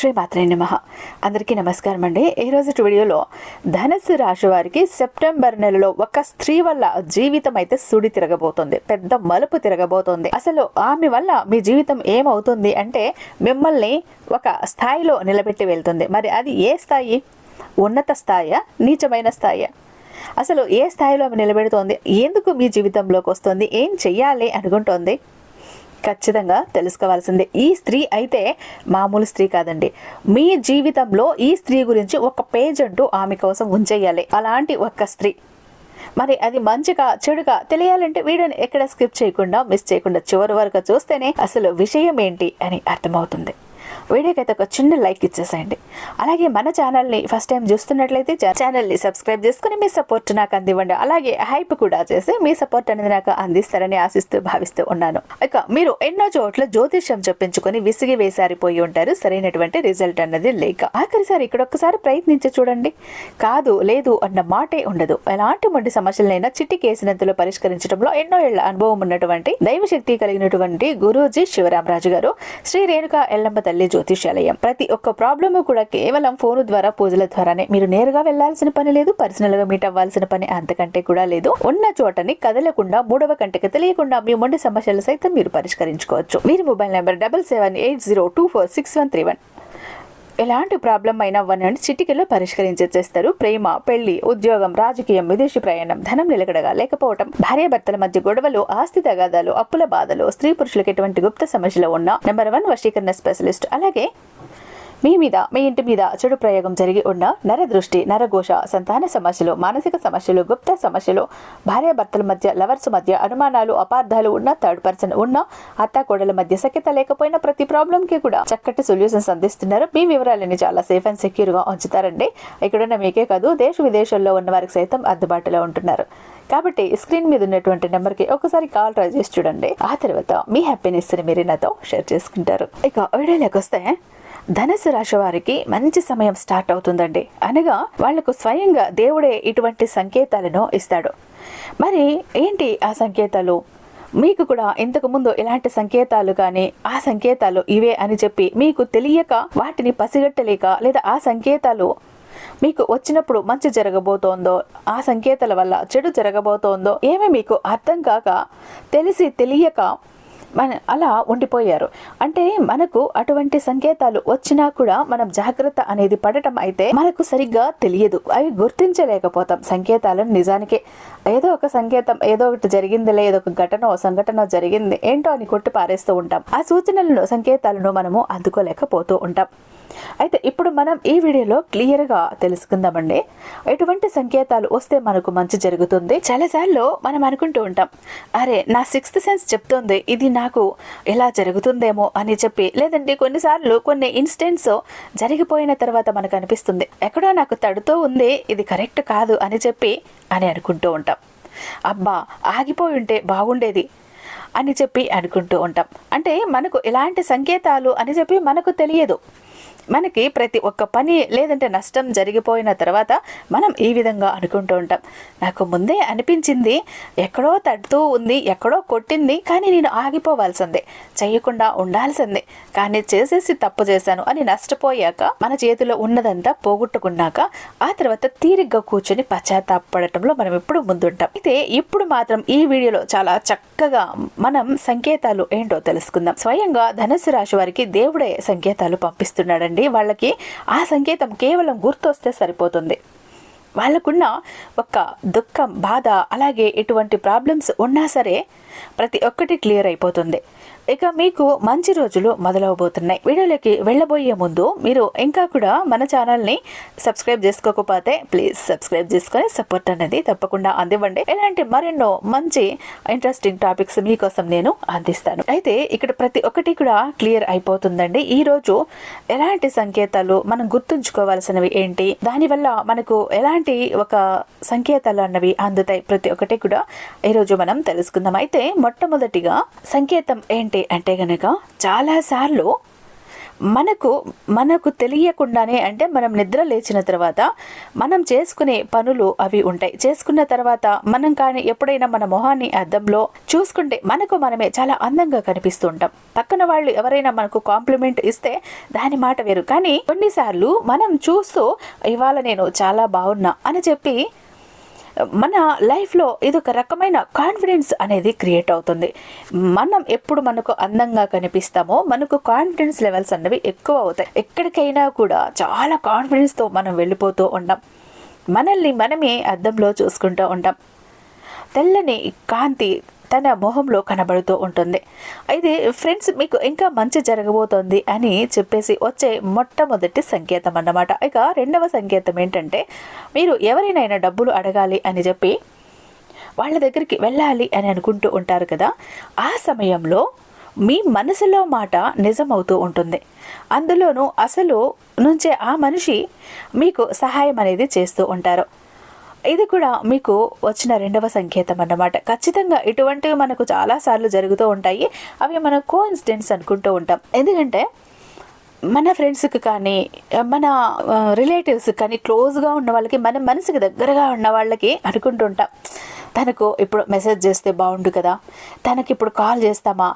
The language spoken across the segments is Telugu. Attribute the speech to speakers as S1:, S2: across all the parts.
S1: శ్రీమాత్రే నమ. అందరికీ నమస్కారం అండి ఈరోజు వీడియోలో ధనస్సు రాశి వారికి సెప్టెంబర్ నెలలో ఒక స్త్రీ వల్ల జీవితం అయితే సుడి తిరగబోతుంది. పెద్ద మలుపు తిరగబోతుంది. అసలు ఆమె వల్ల మీ జీవితం ఏమవుతుంది అంటే మిమ్మల్ని ఒక స్థాయిలో నిలబెట్టి వెళ్తుంది. మరి అది ఏ స్థాయి? ఉన్నత స్థాయి? నీచమైన స్థాయి? అసలు ఏ స్థాయిలో ఆమె నిలబెడుతోంది? ఎందుకు మీ జీవితంలోకి వస్తుంది? ఏం చెయ్యాలి? అనుకుంటోంది. ఖచ్చితంగా తెలుసుకోవాల్సిందే. ఈ స్త్రీ అయితే మామూలు స్త్రీ కాదండి. మీ జీవితంలో ఈ స్త్రీ గురించి ఒక పేజ్ అంటూ ఆమె కోసం ఉంచేయాలి. అలాంటి ఒక్క స్త్రీ. మరి అది మంచిగా చెడుగా తెలియాలంటే వీడియోని ఎక్కడ స్కిప్ చేయకుండా మిస్ చేయకుండా చివరి వరకు చూస్తేనే అసలు విషయం ఏంటి అని అర్థమవుతుంది. వీడియోకి అయితే ఒక చిన్న లైక్ ఇచ్చేసేయండి. అలాగే మన ఛానల్ని ఫస్ట్ టైం చూస్తున్నట్లయితే ఛానల్ని సబ్స్క్రైబ్ చేసుకుని మీ సపోర్ట్ నాకు అందివ్వండి. అలాగే హైప్ కూడా చేసి మీ సపోర్ట్ అనేది నాకు అందిస్తారని ఆశిస్తూ భావిస్తూ ఉన్నాను. ఇక మీరు ఎన్నో చోట్ల జ్యోతిష్యం చెప్పించుకొని విసిగి వేసారిపోయి ఉంటారు. సరైనటువంటి రిజల్ట్ అన్నది లేక. ఆఖరిసారి ఇక్కడ ఒక్కసారి ప్రయత్నించి చూడండి. కాదు లేదు అన్న మాటే ఉండదు. ఎలాంటి మొండి సమస్యలైనా చిట్టి కేసినంతలో పరిష్కరించడంలో ఎన్నో ఏళ్ళ అనుభవం ఉన్నటువంటి దైవశక్తి కలిగినటువంటి గురూజీ శివరామరాజు గారు. శ్రీ రేణుక ఎల్లమ్మ తల్లి జ్యోతి జ్యోతిషాలయం. ప్రతి ఒక్క ప్రాబ్లమ్ కూడా కేవలం ఫోన్ ద్వారా పూజల ద్వారానే. మీరు నేరుగా వెళ్ళాల్సిన పని లేదు పర్సనల్గా మీట్ అవ్వాల్సిన పని అంతకంటే కూడా లేదు. ఉన్న చోటని కదలకుండా మూడవ కంటికి తెలియకుండా మీ మొండి సమస్యలు సైతం మీరు పరిష్కరించుకోవచ్చు. మీరు mobile number double seven eight zero two four six one three one. ఎలాంటి ప్రాబ్లం అయినా వన్ చిటికలో పరిష్కరించేస్తారు ప్రేమ పెళ్ళి ఉద్యోగం రాజకీయం విదేశీ ప్రయాణం ధనం నిలకడగా లేకపోవటం భార్యాభర్తల మధ్య గొడవలు ఆస్తి తగాదాలు అప్పుల బాధలు స్త్రీ పురుషులకు ఎటువంటి గుప్త సమస్యలు ఉన్న నెంబర్ వన్ వశీకరణ స్పెషలిస్ట్ అలాగే మీ మీద మీ ఇంటి మీద చెడు ప్రయోగం జరిగి ఉన్న నరదృష్టి నరఘోష సంతాన సమస్యలు మానసిక సమస్యలు గుప్త సమస్యలు భార్యాభర్తల మధ్య లవర్స్ మధ్య అనుమానాలు అపార్థాలు ఉన్న థర్డ్ పర్సన్ ఉన్న అత్త కోడల మధ్య సఖ్యత లేకపోయినా ప్రతి ప్రాబ్లం కి కూడా చక్కటి సొల్యూషన్స్ అందిస్తున్నారు. మీ వివరాలని చాలా సేఫ్ అండ్ సెక్యూర్గా ఉంచుతారండి. ఇక్కడున్న మీకే కాదు దేశ విదేశాల్లో ఉన్న వారికి సైతం అందుబాటులో ఉంటున్నారు. కాబట్టి స్క్రీన్ మీద ఉన్నటువంటి నెంబర్కి ఒకసారి కాల్ ట్రై చేసి చూడండి. ఆ తర్వాత మీ హ్యాపీనెస్ని మీరు నాతో షేర్ చేసుకుంటారు. ఇక వీడియోలోకి వస్తే ధనుసు రాశి వారికి మంచి సమయం స్టార్ట్ అవుతుందండి. అనగా వాళ్ళకు స్వయంగా దేవుడే ఇటువంటి సంకేతాలను ఇస్తాడు. మరి ఏంటి ఆ సంకేతాలు? మీకు కూడా ఇంతకు ముందు ఇలాంటి సంకేతాలు కానీ ఆ సంకేతాలు ఇవే అని చెప్పి మీకు తెలియక వాటిని పసిగట్టలేక లేదా ఆ సంకేతాలు మీకు వచ్చినప్పుడు మంచి జరగబోతోందో ఆ సంకేతాల వల్ల చెడు జరగబోతోందో ఏమీ మీకు అర్థం కాక తెలిసి తెలియక మన అలా ఉండిపోయారు. అంటే మనకు అటువంటి సంకేతాలు వచ్చినా కూడా మనం జాగ్రత్త అనేది పడటం అయితే మనకు సరిగ్గా తెలియదు. అవి గుర్తించలేకపోతాం. సంకేతాలను నిజానికి ఏదో ఒక సంకేతం ఏదో ఒకటి జరిగిందిలే ఏదో ఒక ఘటన సంఘటన జరిగింది ఏంటో అని కొట్టి పారేస్తూ ఉంటాం. ఆ సూచనలను సంకేతాలను మనము అందుకోలేకపోతూ ఉంటాం. అయితే ఇప్పుడు మనం ఈ వీడియోలో క్లియర్గా తెలుసుకుందామండి. ఎటువంటి సంకేతాలు వస్తే మనకు మంచి జరుగుతుంది? చాలాసార్లు మనం అనుకుంటూ ఉంటాం అరే నా సిక్స్త్ సెన్స్ చెప్తోంది ఇది నాకు ఎలా జరుగుతుందేమో అని చెప్పి. లేదంటే కొన్నిసార్లు కొన్ని ఇన్స్టెంట్స్ జరిగిపోయిన తర్వాత మనకు అనిపిస్తుంది ఎక్కడో నాకు తడుతూ ఉంది ఇది కరెక్ట్ కాదు అని చెప్పి అని అనుకుంటూ ఉంటాం. అబ్బా ఆగిపోయి ఉంటే బాగుండేది అని చెప్పి అనుకుంటూ ఉంటాం. అంటే మనకు ఎలాంటి సంకేతాలు అని చెప్పి మనకు తెలియదు. మనకి ప్రతి ఒక్క పని లేదంటే నష్టం జరిగిపోయిన తర్వాత మనం ఈ విధంగా అనుకుంటూ ఉంటాం. నాకు ముందే అనిపించింది ఎక్కడో తడుతూ ఉంది ఎక్కడో కొట్టింది కానీ నేను ఆగిపోవాల్సిందే చేయకుండా ఉండాల్సిందే కానీ చేసేసి తప్పు చేశాను అని నష్టపోయాక మన చేతిలో ఉన్నదంతా పోగొట్టుకున్నాక ఆ తర్వాత తీరిగ్గా కూర్చొని పశ్చాత్తాపడటంలో మనం ఎప్పుడు ముందుంటాం. అయితే ఇప్పుడు మాత్రం ఈ వీడియోలో చాలా చక్కగా మనం సంకేతాలు ఏంటో తెలుసుకుందాం. స్వయంగా ధనుసు రాశి వారికి దేవుడే సంకేతాలు పంపిస్తున్నాడండి. వాళ్ళకి ఆ సంకేతం కేవలం గుర్తొస్తే సరిపోతుంది. వాళ్ళకున్న ఒక దుఃఖం బాధ అలాగే ఎటువంటి ప్రాబ్లమ్స్ ఉన్నా సరే ప్రతి ఒక్కటి క్లియర్ అయిపోతుంది. ఇక మీకు మంచి రోజులు మొదలవబోతున్నాయి. వీడియోలోకి వెళ్ళబోయే ముందు మీరు ఇంకా కూడా మన ఛానల్ని సబ్స్క్రైబ్ చేసుకోకపోతే ప్లీజ్ సబ్స్క్రైబ్ చేసుకొని సపోర్ట్ అనేది తప్పకుండా అందివ్వండి. ఇలాంటి మరెన్నో మంచి ఇంట్రెస్టింగ్ టాపిక్స్ మీకోసం నేను అందిస్తాను. అయితే ఇక్కడ ప్రతి ఒక్కటి కూడా క్లియర్ అయిపోతుందండి. ఈ రోజు ఎలాంటి సంకేతాలు మనం గుర్తుంచుకోవాల్సినవి ఏంటి? దానివల్ల మనకు ఎలాంటి ఒక సంకేతాలు అన్నవి అందుతాయి ప్రతి ఒక్కటి కూడా ఈరోజు మనం తెలుసుకుందాం. అయితే మొట్టమొదటిగా సంకేతం ఏంటి? అంటే కనుక చాలాసార్లు మనకు మనకు తెలియకుండానే అంటే మనం నిద్ర లేచిన తర్వాత మనం చేసుకునే పనులు అవి ఉంటాయి. చేసుకున్న తర్వాత మనం కానీ ఎప్పుడైనా మన మొహాన్ని అద్దంలో చూసుకుంటే మనకు మనమే చాలా అందంగా కనిపిస్తూ ఉంటాం పక్కన వాళ్ళు ఎవరైనా మనకు కాంప్లిమెంట్ ఇస్తే దాని మాట వేరు. కానీ కొన్నిసార్లు మనం చూస్తూ ఇవాళ నేను చాలా బాగున్నా అని చెప్పి మన లైఫ్లో ఇది ఒక రకమైన కాన్ఫిడెన్స్ అనేది క్రియేట్ అవుతుంది. మనం ఎప్పుడు మనకు అందంగా కనిపిస్తామో మనకు కాన్ఫిడెన్స్ లెవెల్స్ అనేవి ఎక్కువ అవుతాయి. ఎక్కడికైనా కూడా చాలా కాన్ఫిడెన్స్తో మనం వెళ్ళిపోతూ ఉంటాం. మనల్ని మనమే అద్దంలో చూసుకుంటూ ఉంటాం. తెల్లని కాంతి తన మొహంలో కనబడుతూ ఉంటుంది. అయితే ఫ్రెండ్స్ మీకు ఇంకా మంచి జరగబోతోంది అని చెప్పేసి వచ్చే మొట్టమొదటి సంకేతం అన్నమాట. ఇక రెండవ సంకేతం ఏంటంటే మీరు ఎవరినైనా డబ్బులు అడగాలి అని చెప్పి వాళ్ళ దగ్గరికి వెళ్ళాలి అని అనుకుంటూ ఉంటారు కదా ఆ సమయంలో మీ మనసులో మాట నిజమవుతూ ఉంటుంది. అందులోనూ అసలు నుంచే ఆ మనిషి మీకు సహాయం అనేది చేస్తూ ఉంటారు. ఇది కూడా మీకు వచ్చిన రెండవ సంకేతం అన్నమాట. ఖచ్చితంగా ఇటువంటివి మనకు చాలాసార్లు జరుగుతూ ఉంటాయి. అవి మనం కో ఇన్సిడెంట్స్ అనుకుంటూ ఉంటాం. ఎందుకంటే మన ఫ్రెండ్స్కి కానీ మన రిలేటివ్స్ కానీ క్లోజ్గా ఉన్న వాళ్ళకి మన మనసుకి దగ్గరగా ఉన్న వాళ్ళకి అనుకుంటుంటాం తనకు ఇప్పుడు మెసేజ్ చేస్తే బాగుండు కదా? తనకి ఇప్పుడు కాల్ చేస్తామా?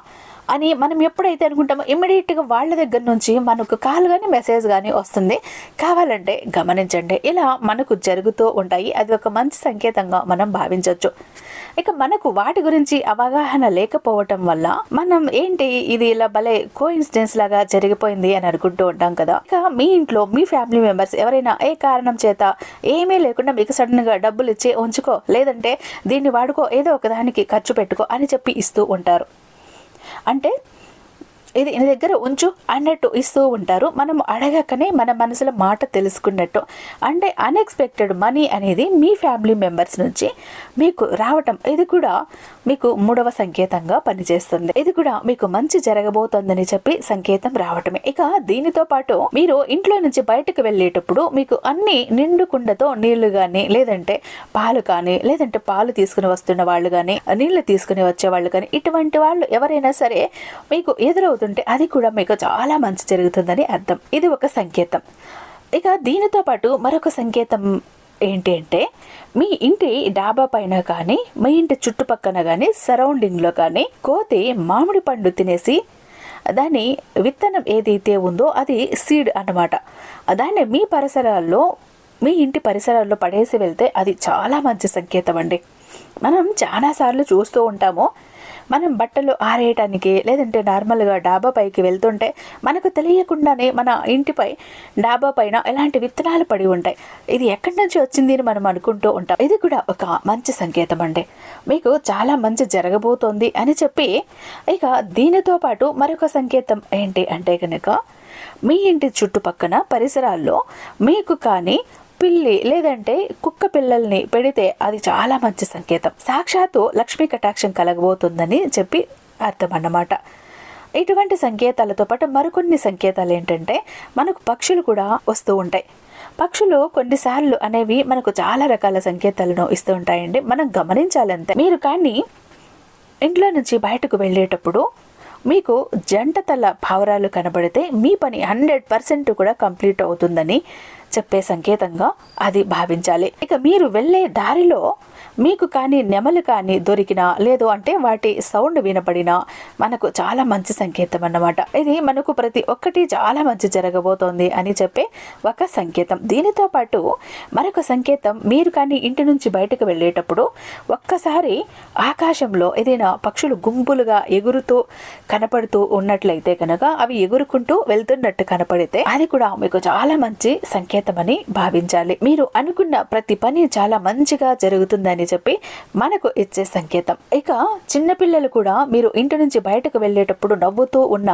S1: అని మనం ఎప్పుడైతే అనుకుంటామో ఇమ్మీడియట్గా వాళ్ళ దగ్గర నుంచి మనకు కాల్ కానీ మెసేజ్ కానీ వస్తుంది. కావాలంటే గమనించండి. ఇలా మనకు జరుగుతూ ఉంటాయి. అది ఒక మంచి సంకేతంగా మనం భావించవచ్చు ఇక మనకు వాటి గురించి అవగాహన లేకపోవటం వల్ల మనం ఏంటి ఇది ఇలా భలే కో ఇన్సిడెన్స్ లాగా జరిగిపోయింది అని అనుకుంటూ ఉంటాం కదా. ఇక మీ ఇంట్లో మీ ఫ్యామిలీ మెంబర్స్ ఎవరైనా ఏ కారణం చేత ఏమీ లేకుండా మీకు సడన్గా డబ్బులు ఇచ్చి ఉంచుకో లేదంటే దీన్ని వాడుకో ఏదో ఒకదానికి ఖర్చు పెట్టుకో అని చెప్పి ఇస్తూ ఉంటారు. అంటే ఇది నీ దగ్గర ఉంచు అన్నట్టు ఇస్తూ ఉంటారు. మనం అడగకనే మన మనసులో మాట తెలుసుకున్నట్టు. అంటే అన్ఎక్స్పెక్టెడ్ మనీ అనేది మీ ఫ్యామిలీ మెంబర్స్ నుంచి మీకు రావటం. ఇది కూడా మీకు మూడవ సంకేతంగా పనిచేస్తుంది. ఇది కూడా మీకు మంచి జరగబోతోందని చెప్పి సంకేతం రావటమే. ఇక దీనితో పాటు మీరు ఇంట్లో నుంచి బయటకు వెళ్ళేటప్పుడు మీకు అన్ని నిండు కుండతో నీళ్ళు కానీ లేదంటే పాలు కానీ లేదంటే పాలు తీసుకుని వస్తున్న వాళ్ళు కానీ నీళ్ళు తీసుకుని వచ్చే వాళ్ళు కానీ ఇటువంటి వాళ్ళు ఎవరైనా సరే మీకు ఎదురవుతుంటే అది కూడా మీకు చాలా మంచి జరుగుతుందని అర్థం. ఇది ఒక సంకేతం. ఇక దీనితో పాటు మరొక సంకేతం ఏంటి అంటే మీ ఇంటి డాబా పైన కానీ మీ ఇంటి చుట్టుపక్కన కానీ సరౌండింగ్లో కానీ కోతి మామిడి పండు తినేసి దాని విత్తనం ఏదైతే ఉందో అది సీడ్ అన్నమాట. దాన్ని మీ పరిసరాల్లో మీ ఇంటి పరిసరాల్లో పడేసి వెళ్తే అది చాలా మంచి సంకేతం అండి. మనం చాలాసార్లు చూస్తూ ఉంటాము మనం బట్టలు ఆరేయటానికి లేదంటే నార్మల్గా డాబా పైకి వెళ్తుంటే మనకు తెలియకుండానే మన ఇంటిపై డాబా పైన ఎలాంటి విత్తనాలు పడి ఉంటాయి. ఇది ఎక్కడి నుంచి వచ్చింది అని మనం అనుకుంటూ ఉంటాం. ఇది కూడా ఒక మంచి సంకేతం అండి. మీకు చాలా మంచి జరగబోతోంది అని చెప్పి ఇక దీనితో పాటు మరొక సంకేతం ఏంటి అంటే కనుక మీ ఇంటి చుట్టుపక్కన పరిసరాల్లో మీకు కానీ పిల్లి లేదంటే కుక్క పిల్లల్ని పెడితే అది చాలా మంచి సంకేతం. సాక్షాత్తు లక్ష్మీ కటాక్షం కలగబోతుందని చెప్పి అర్థం అన్నమాట ఇటువంటి సంకేతాలతో పాటు మరికొన్ని సంకేతాలు ఏంటంటే మనకు పక్షులు కూడా వస్తూ ఉంటాయి. పక్షులు కొన్నిసార్లు అనేవి మనకు చాలా రకాల సంకేతాలను ఇస్తూ ఉంటాయండి. మనం గమనించాలంతే. మీరు కానీ ఇంట్లో నుంచి బయటకు వెళ్ళేటప్పుడు మీకు జంట తల పావురాలు కనబడితే మీ పని హండ్రెడ్ పర్సెంట్ కూడా కంప్లీట్ అవుతుందని చెప్పే సంకేతంగా అది భావించాలి. ఇక మీరు వెళ్ళే దారిలో మీకు కానీ నెమలు కానీ దొరికినా లేదు అంటే వాటి సౌండ్ వినపడినా మనకు చాలా మంచి సంకేతం అన్నమాట. ఇది మనకు ప్రతి ఒక్కటి చాలా మంచి జరగబోతోంది అని చెప్పే ఒక సంకేతం. దీనితో పాటు మరొక సంకేతం మీరు కానీ ఇంటి నుంచి బయటకు వెళ్ళేటప్పుడు ఒక్కసారి ఆకాశంలో ఏదైనా పక్షులు గుంపులుగా ఎగురుతూ కనపడుతూ ఉన్నట్లయితే కనుక అవి ఎగురుకుంటూ వెళ్తున్నట్టు కనపడితే అది కూడా మీకు చాలా మంచి సంకేతమని భావించాలి. మీరు అనుకున్న ప్రతి పని చాలా మంచిగా జరుగుతుందని చెప్పి మనకు ఇచ్చే సంకేతం. ఇక చిన్నపిల్లలు కూడా మీరు ఇంటి నుంచి బయటకు వెళ్ళేటప్పుడు నవ్వుతూ ఉన్న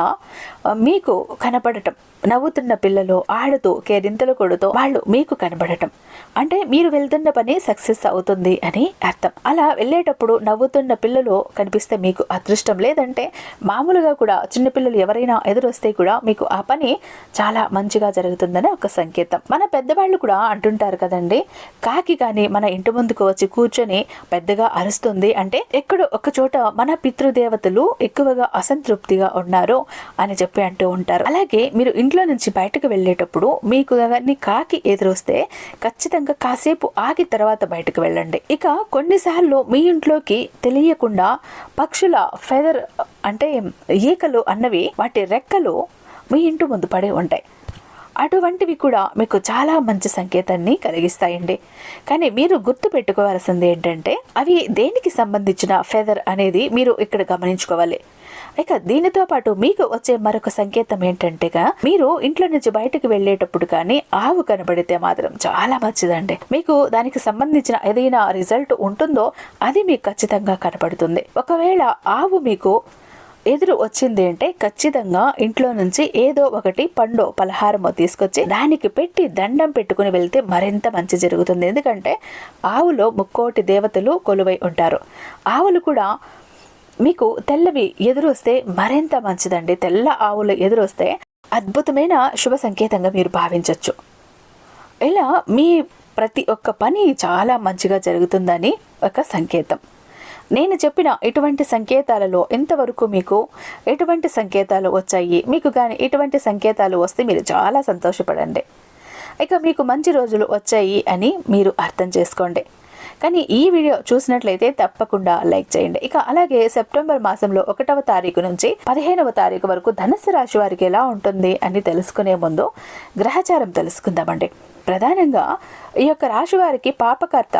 S1: మీకు కనపడటం. నవ్వుతున్న పిల్లలు ఆడుతూ కేరింతలు కొడుతూ వాళ్ళు మీకు కనబడటం. అంటే మీరు వెళ్తున్న పని సక్సెస్ అవుతుంది అని అర్థం. అలా వెళ్ళేటప్పుడు నవ్వుతున్న పిల్లలు కనిపిస్తే మీకు అదృష్టం. లేదంటే మామూలుగా కూడా చిన్నపిల్లలు ఎవరైనా ఎదురొస్తే కూడా మీకు ఆ పని చాలా మంచిగా జరుగుతుందని ఒక సంకేతం. మన పెద్దవాళ్ళు కూడా అంటుంటారు కదండి కాకి కానీ మన ఇంటి ముందుకు వచ్చి కూర్చొని పెద్దగా అరుస్తుంది అంటే ఎక్కడో ఒక చోట మన పితృదేవతలు ఎక్కువగా అసంతృప్తిగా ఉన్నారు అని చెప్పి అంటూ ఉంటారు. అలాగే మీరు ఇంట్లో నుంచి బయటకు వెళ్ళేటప్పుడు మీకు కానీ కాకి ఎదురొస్తే ఖచ్చితంగా కాసేపు ఆగి తర్వాత బయటకు వెళ్ళండి. ఇక కొన్నిసార్లు మీ ఇంట్లోకి తెలియకుండా పక్షుల ఫెదర్ అంటే ఈకలు అన్నవి వాటి రెక్కలు మీ ఇంటి ముందు పడి ఉంటాయి. అటువంటివి కూడా మీకు చాలా మంచి సంకేతాన్ని కలిగిస్తాయండి. కానీ మీరు గుర్తు పెట్టుకోవాల్సింది ఏంటంటే అవి దేనికి సంబంధించిన ఫెదర్ అనేది మీరు ఇక్కడ గమనించుకోవాలి. ఇక దీనితో పాటు మీకు వచ్చే మరొక సంకేతం ఏంటంటేగా మీరు ఇంట్లో నుంచి బయటకు వెళ్ళేటప్పుడు కానీ ఆవు కనబడితే మాత్రం చాలా మంచిదండి. మీకు దానికి సంబంధించిన ఏదైనా రిజల్ట్ ఉంటుందో అది మీకు ఖచ్చితంగా కనబడుతుంది ఒకవేళ ఆవు మీకు ఎదురు వచ్చింది అంటే ఖచ్చితంగా ఇంట్లో నుంచి ఏదో ఒకటి పండో పలహారమో తీసుకొచ్చి దానికి పెట్టి దండం పెట్టుకుని వెళ్తే మరింత మంచి జరుగుతుంది. ఎందుకంటే ఆవులో ముక్కోటి దేవతలు కొలువై ఉంటారు. ఆవులు కూడా మీకు తెల్లవి ఎదురొస్తే మరింత మంచిదండి. తెల్ల ఆవులు ఎదురొస్తే అద్భుతమైన శుభ సంకేతంగా మీరు భావించవచ్చు ఇలా మీ ప్రతి ఒక్క పని చాలా మంచిగా జరుగుతుందని ఒక సంకేతం. నేను చెప్పిన ఇటువంటి సంకేతాలలో ఇంతవరకు మీకు ఎటువంటి సంకేతాలు వచ్చాయి? మీకు కానీ ఇటువంటి సంకేతాలు వస్తే మీరు చాలా సంతోషపడండి. ఇక మీకు మంచి రోజులు వచ్చాయి అని మీరు అర్థం చేసుకోండి. కానీ ఈ వీడియో చూసినట్లయితే తప్పకుండా లైక్ చేయండి. ఇక అలాగే సెప్టెంబర్ మాసంలో ఒకటవ తారీఖు నుంచి పదిహేనవ తారీఖు వరకు ధనుసు రాశి వారికి ఎలా ఉంటుంది అని తెలుసుకునే ముందు గ్రహచారం తెలుసుకుందామండి. ప్రధానంగా ఈ యొక్క రాశి వారికి పాపకర్త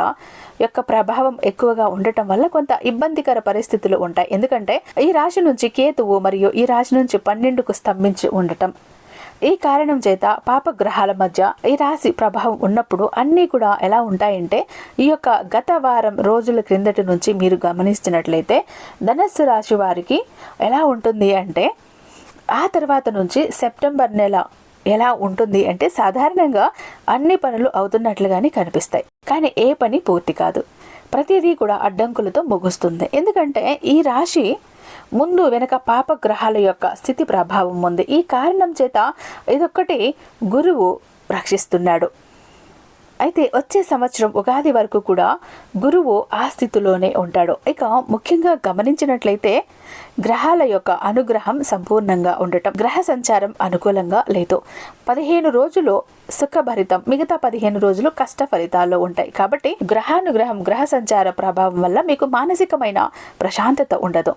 S1: యొక్క ప్రభావం ఎక్కువగా ఉండటం వల్ల కొంత ఇబ్బందికర పరిస్థితులు ఉంటాయి. ఎందుకంటే ఈ రాశి నుంచి కేతువు మరియు ఈ రాశి నుంచి పన్నెండుకు స్తంభించి ఉండటం ఈ కారణం చేత పాపగ్రహాల మధ్య ఈ రాశి ప్రభావం ఉన్నప్పుడు అన్నీ కూడా ఎలా ఉంటాయంటే ఈ యొక్క గత వారం రోజుల క్రిందటి నుంచి మీరు గమనిస్తున్నట్లయితే ధనస్సు రాశి వారికి ఎలా ఉంటుంది అంటే ఆ తర్వాత నుంచి సెప్టెంబర్ నెల ఎలా ఉంటుంది అంటే సాధారణంగా అన్ని పనులు అవుతున్నట్లుగానే కనిపిస్తాయి. కానీ ఏ పని పూర్తి కాదు. ప్రతిదీ కూడా అడ్డంకులతో ముగుస్తుంది. ఎందుకంటే ఈ రాశి ముందు వెనక పాప గ్రహాల యొక్క స్థితి ప్రభావం ఉంది. ఈ కారణం చేత ఇదొక్కటి గురువు రక్షిస్తున్నాడు. అయితే వచ్చే సంవత్సరం ఉగాది వరకు కూడా గురువు ఆ స్థితిలోనే ఉంటాడు. ఇక ముఖ్యంగా గమనించినట్లయితే గ్రహాల యొక్క అనుగ్రహం సంపూర్ణంగా ఉండటం గ్రహ సంచారం అనుకూలంగా లేదు. పదిహేను రోజులు సుఖభరితం మిగతా పదిహేను రోజులు కష్ట ఫలితాల్లో ఉంటాయి. కాబట్టి గ్రహానుగ్రహం గ్రహ సంచార ప్రభావం వల్ల మీకు మానసికమైన ప్రశాంతత ఉండదు.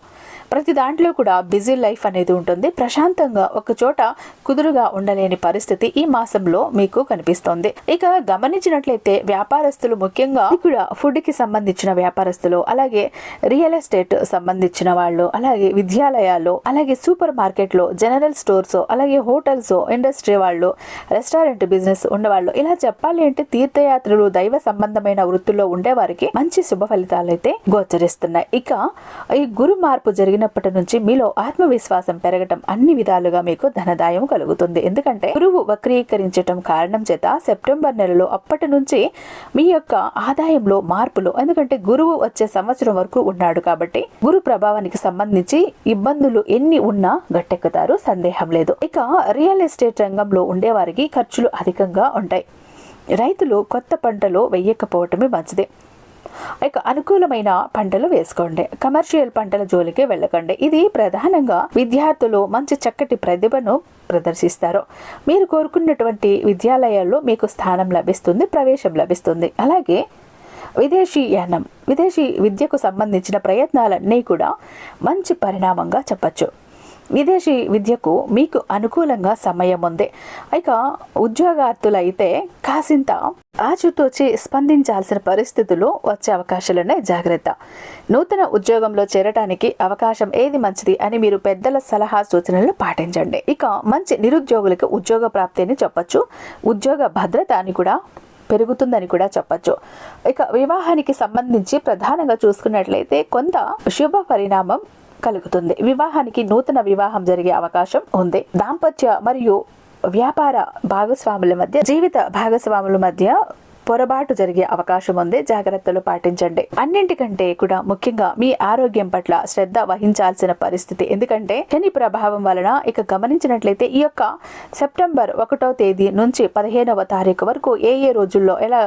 S1: ప్రతి దాంట్లో కూడా బిజీ లైఫ్ అనేది ఉంటుంది. ప్రశాంతంగా ఒక చోట కుదురుగా ఉండలేని పరిస్థితి ఈ మాసంలో మీకు కనిపిస్తోంది. ఇక గమనించినట్లయితే వ్యాపారస్తులు ముఖ్యంగా కూడా ఫుడ్కి సంబంధించిన వ్యాపారస్తులు అలాగే రియల్ ఎస్టేట్ సంబంధించిన వాళ్ళు అలాగే విద్యాలయాలు అలాగే సూపర్ మార్కెట్లో జనరల్ స్టోర్స్ అలాగే హోటల్స్ ఇండస్ట్రీ వాళ్ళు రెస్టారెంట్ బిజినెస్ ఉన్నవాళ్ళు ఇలా చెప్పాలి అంటే తీర్థయాత్రలు దైవ సంబంధమైన వృత్తుల్లో ఉండేవారికి మంచి శుభ ఫలితాలు అయితే గోచరిస్తున్నాయి. ఇక ఈ గురు మార్పు జరిగినప్పటి నుంచి మీలో ఆత్మవిశ్వాసం పెరగటం అన్ని విధాలుగా మీకు ధనదాయం కలుగుతుంది. ఎందుకంటే గురువు వక్రీకరించటం కారణం చేత సెప్టెంబర్ నెలలో అప్పటి నుంచి మీ యొక్క ఆదాయంలో మార్పులు ఎందుకంటే గురువు వచ్చే సంవత్సరం వరకు ఉన్నాడు కాబట్టి గురు ప్రభావానికి సంబంధించి ఇబ్బందులు ఎన్ని ఉన్నా గట్టెక్కుతారు సందేహం లేదు. ఇక రియల్ ఎస్టేట్ రంగంలో ఉండేవారికి ఖర్చులు అధికంగా ఉంటాయి. రైతులు కొత్త పంటలు వెయ్యకపోవటమే మంచిది. ఇక అనుకూలమైన పంటలు వేసుకోండి. కమర్షియల్ పంటల జోలికి వెళ్ళకండి. ఇది ప్రధానంగా విద్యార్థులు మంచి చక్కటి ప్రతిభను ప్రదర్శిస్తారు. మీరు కోరుకున్నటువంటి విద్యాలయాల్లో మీకు స్థానం లభిస్తుంది ప్రవేశం లభిస్తుంది. అలాగే విదేశీ యానం విదేశీ విద్యకు సంబంధించిన ప్రయత్నాలన్నీ కూడా మంచి పరిణామంగా చెప్పచ్చు. విదేశీ విద్యకు మీకు అనుకూలంగా సమయం ఉంది. ఇక ఉద్యోగార్థులైతే కాసింత ఆచుతూచి స్పందించాల్సిన పరిస్థితులు వచ్చే అవకాశాలున్నాయి. జాగ్రత్త. నూతన ఉద్యోగంలో చేరటానికి అవకాశం ఏది మంచిది అని మీరు పెద్దల సలహా సూచనలు పాటించండి. ఇక మంచి నిరుద్యోగులకు ఉద్యోగ ప్రాప్తి అని చెప్పచ్చు. ఉద్యోగ భద్రత అని కూడా పెరుగుతుందని కూడా చెప్పచ్చు. ఇక వివాహానికి సంబంధించి ప్రధానంగా చూసుకున్నట్లయితే కొంత శుభ పరిణామం కలుగుతుంది. వివాహానికి నూతన వివాహం జరిగే అవకాశం ఉంది. దాంపత్య మరియు వ్యాపార భాగస్వాముల మధ్య జీవిత భాగస్వాముల మధ్య పొరపాటు జరిగే అవకాశం ఉంది. జాగ్రత్తలు పాటించండి. అన్నింటికంటే కూడా ముఖ్యంగా మీ ఆరోగ్యం పట్ల శ్రద్ధ వహించాల్సిన పరిస్థితి. ఎందుకంటే శని ప్రభావం వలన ఇక గమనించినట్లయితే ఈ యొక్క సెప్టెంబర్ ఒకటో తేదీ నుంచి పదిహేనవ తారీఖు వరకు ఏ ఏ రోజుల్లో ఎలా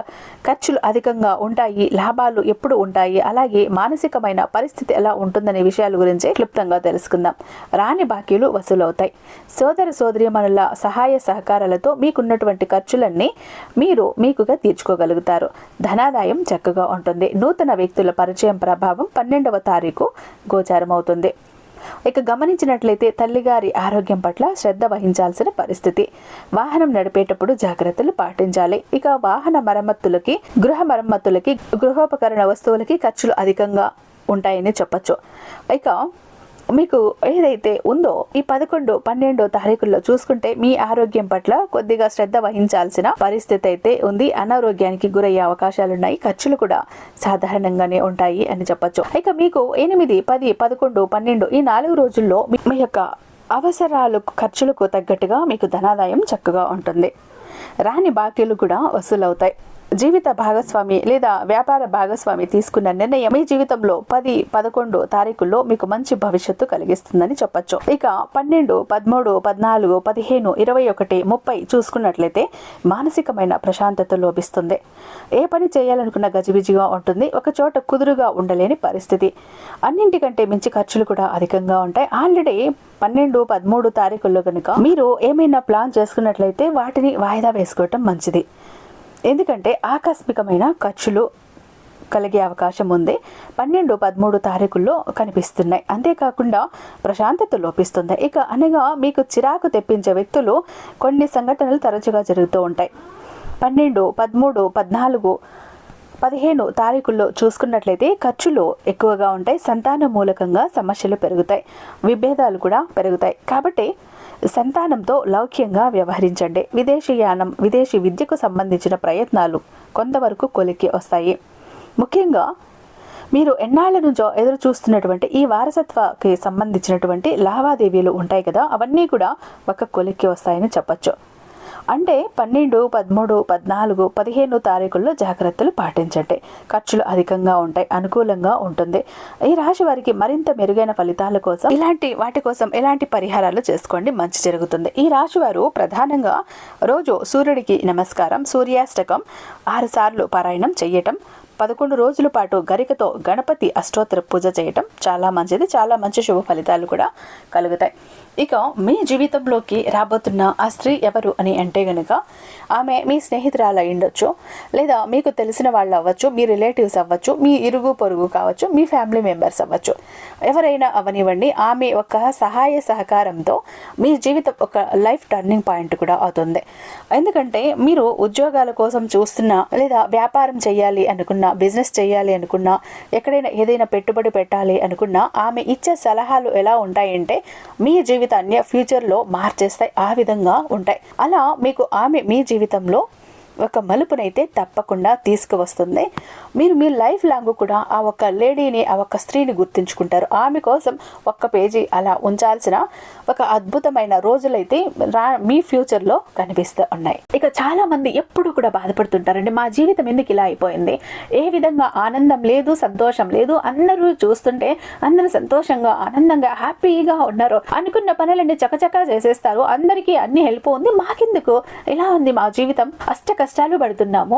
S1: ఖర్చులు అధికంగా ఉంటాయి లాభాలు ఎప్పుడు ఉంటాయి అలాగే మానసికమైన పరిస్థితి ఎలా ఉంటుందనే విషయాల గురించి క్లుప్తంగా తెలుసుకుందాం. రాని బాకీలు వసూలవుతాయి. సోదర సోదరిమణుల సహాయ సహకారాలతో మీకున్నటువంటి ఖర్చులన్నీ మీరు మీకుగా తీర్చుకోగలుగుతారు ధనాదాయం చక్కగా ఉంటుంది. నూతన వ్యక్తుల పరిచయం ప్రభావం పన్నెండవ తారీఖు గోచారమవుతుంది. ఇక గమనించినట్లయితే తల్లిగారి ఆరోగ్యం పట్ల శ్రద్ధ వహించాల్సిన పరిస్థితి. వాహనం నడిపేటప్పుడు జాగ్రత్తలు పాటించాలి. ఇక వాహన మరమ్మతులకి గృహ మరమ్మతులకి గృహోపకరణ వస్తువులకి ఖర్చులు అధికంగా ఉంటాయని చెప్పచ్చు. ఇక మీకు ఏదైతే ఉందో ఈ పదకొండు పన్నెండో తారీఖుల్లో చూసుకుంటే మీ ఆరోగ్యం పట్ల కొద్దిగా శ్రద్ధ వహించాల్సిన పరిస్థితి అయితే ఉంది. అనారోగ్యానికి గురయ్యే అవకాశాలు ఉన్నాయి ఖర్చులు కూడా సాధారణంగానే ఉంటాయి అని చెప్పొచ్చు. ఇక మీకు ఎనిమిది పది పదకొండు పన్నెండు ఈ నాలుగు రోజుల్లో మీ- మీ యొక్క అవసరాలు ఖర్చులకు తగ్గట్టుగా మీకు ధనాదాయం చక్కగా ఉంటుంది. రాని బాకీలు కూడా వసూలవుతాయి. జీవిత భాగస్వామి లేదా వ్యాపార భాగస్వామి తీసుకున్న నిర్ణయం మీ జీవితంలో పది పదకొండు తారీఖుల్లో మీకు మంచి భవిష్యత్తు కలిగిస్తుందని చెప్పొచ్చు. ఇక పన్నెండు పదమూడు పద్నాలుగు పదిహేను ఇరవై ఒకటి ముప్పై చూసుకున్నట్లయితే మానసికమైన ప్రశాంతత లోపిస్తుంది. ఏ పని చేయాలనుకున్న గజిబిజిగా ఉంటుంది. ఒక చోట కుదురుగా ఉండలేని పరిస్థితి. అన్నింటికంటే మించి ఖర్చులు కూడా అధికంగా ఉంటాయి. ఆల్రెడీ పన్నెండు పదమూడు తారీఖుల్లో కనుక మీరు ఏమైనా ప్లాన్ చేసుకున్నట్లయితే వాటిని వాయిదా వేసుకోవటం మంచిది. ఎందుకంటే ఆకస్మికమైన ఖర్చులు కలిగే అవకాశం ఉంది. పన్నెండు పదమూడు తారీఖుల్లో కనిపిస్తున్నాయి. అంతేకాకుండా ప్రశాంతత లోపిస్తుంది. ఇక అనగా మీకు చిరాకు తెప్పించే వ్యక్తులు కొన్ని సంఘటనలు తరచుగా జరుగుతూ ఉంటాయి. పన్నెండు పదమూడు పద్నాలుగు పదిహేను తారీఖుల్లో చూసుకున్నట్లయితే ఖర్చులు ఎక్కువగా ఉంటాయి. సంతాన మూలకంగా సమస్యలు పెరుగుతాయి. విభేదాలు కూడా పెరుగుతాయి. కాబట్టి సంతానంతో లౌక్యంగా వ్యవహరించండి. విదేశీయానం విదేశీ విద్యకు సంబంధించిన ప్రయత్నాలు కొంతవరకు కొలిక్కి వస్తాయి. ముఖ్యంగా మీరు ఎన్నాళ్ళ నుంచో ఎదురు చూస్తున్నటువంటి ఈ వారసత్వకి సంబంధించినటువంటి లావాదేవీలు ఉంటాయి కదా అవన్నీ కూడా ఒక కొలిక్కి వస్తాయని చెప్పచ్చు. అంటే పన్నెండు పదమూడు పద్నాలుగు పదిహేను తారీఖుల్లో జాగ్రత్తలు పాటించండి. ఖర్చులు అధికంగా ఉంటాయి అనుకూలంగా ఉంటుంది. ఈ రాశి వారికి మరింత మెరుగైన ఫలితాల కోసం ఇలాంటి వాటి కోసం ఎలాంటి పరిహారాలు చేసుకోండి మంచి జరుగుతుంది. ఈ రాశి వారు ప్రధానంగా రోజు సూర్యుడికి నమస్కారం సూర్యాష్టకం ఆరు సార్లు పారాయణం చేయటం పదకొండు రోజుల పాటు గరికతో గణపతి అష్టోత్తర పూజ చేయటం చాలా మంచిది. చాలా మంచి శుభ ఫలితాలు కూడా కలుగుతాయి. ఇక మీ జీవితంలోకి రాబోతున్న ఆ స్త్రీ ఎవరు అని అంటే గనుక ఆమె మీ స్నేహితురాలు అయ్యుండొచ్చు లేదా మీకు తెలిసిన వాళ్ళు అవ్వచ్చు మీ రిలేటివ్స్ అవ్వచ్చు మీ ఇరుగు పొరుగు కావచ్చు మీ ఫ్యామిలీ మెంబర్స్ అవ్వచ్చు. ఎవరైనా అవనివ్వండి ఆమె ఒక సహాయ సహకారంతో మీ జీవితం ఒక లైఫ్ టర్నింగ్ పాయింట్ కూడా అవుతుంది. ఎందుకంటే మీరు ఉద్యోగాల కోసం చూస్తున్న లేదా వ్యాపారం చేయాలి అనుకున్న బిజినెస్ చేయాలి అనుకున్నా ఎక్కడైనా ఏదైనా పెట్టుబడి పెట్టాలి అనుకున్నా ఆమె ఇచ్చే సలహాలు ఎలా ఉంటాయంటే మీ జీవితాన్ని ఫ్యూచర్లో మార్చేస్తాయి. ఆ విధంగా ఉంటాయి. అలా మీకు ఆమె మీ జీవితంలో ఒక మలుపునైతే తప్పకుండా తీసుకువస్తుంది. మీరు మీ లైఫ్ లాంగ్ కూడా ఆ ఒక్క లేడీని ఆ ఒక్క స్త్రీని గుర్తుంచుకుంటారు. ఆమె కోసం ఒక్క పేజీ అలా ఉంచాల్సిన ఒక అద్భుతమైన రోజులైతే రా మీ ఫ్యూచర్లో కనిపిస్తూ ఉన్నాయి. ఇక చాలామంది ఎప్పుడు కూడా బాధపడుతుంటారండి మా జీవితం ఎందుకు ఇలా అయిపోయింది? ఏ విధంగా ఆనందం లేదు సంతోషం లేదు అందరూ చూస్తుంటే అందరూ సంతోషంగా ఆనందంగా హ్యాపీగా ఉన్నారు అనుకున్న పనులన్నీ చకచకా చేసేస్తారు. అందరికీ అన్ని హెల్ప్ ఉంది మాకెందుకు? ఇలా ఉంది మా జీవితం? అష్ట కష్టాలు పడుతున్నాము.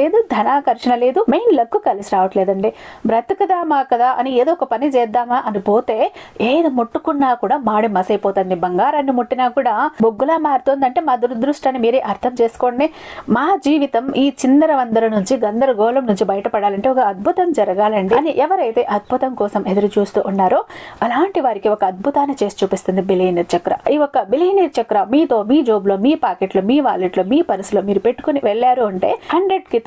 S1: లేదు ధనాకర్షణ లేదు మెయిన్ లక్ కలిసి రావట్లేదండి. బ్రతకదామా కదా అని ఏదో ఒక పని చేద్దామా అని పోతే ఏది ముట్టుకున్నా కూడా మాడి మసైపోతుంది. బంగారాన్ని ముట్టినా కూడా బొగ్గులా మారుతుందంటే మా దురదృష్టాన్ని మీరే అర్థం చేసుకోండి. మా జీవితం ఈ చిందర వందర నుంచి గందరగోళం నుంచి బయటపడాలంటే ఒక అద్భుతం జరగాలండి అని ఎవరైతే అద్భుతం కోసం ఎదురు చూస్తూ ఉన్నారో అలాంటి వారికి ఒక అద్భుతాన్ని చేసి చూపిస్తుంది బిలియనీర్ చక్ర. ఈ ఒక బిలియనీర్ చక్ర మీతో మీ జోబులో మీ పాకెట్లో మీ వాలెట్లో మీ పర్సులో మీరు పెట్టుకుని వెళ్ళారు అంటే హండ్రెడ్కి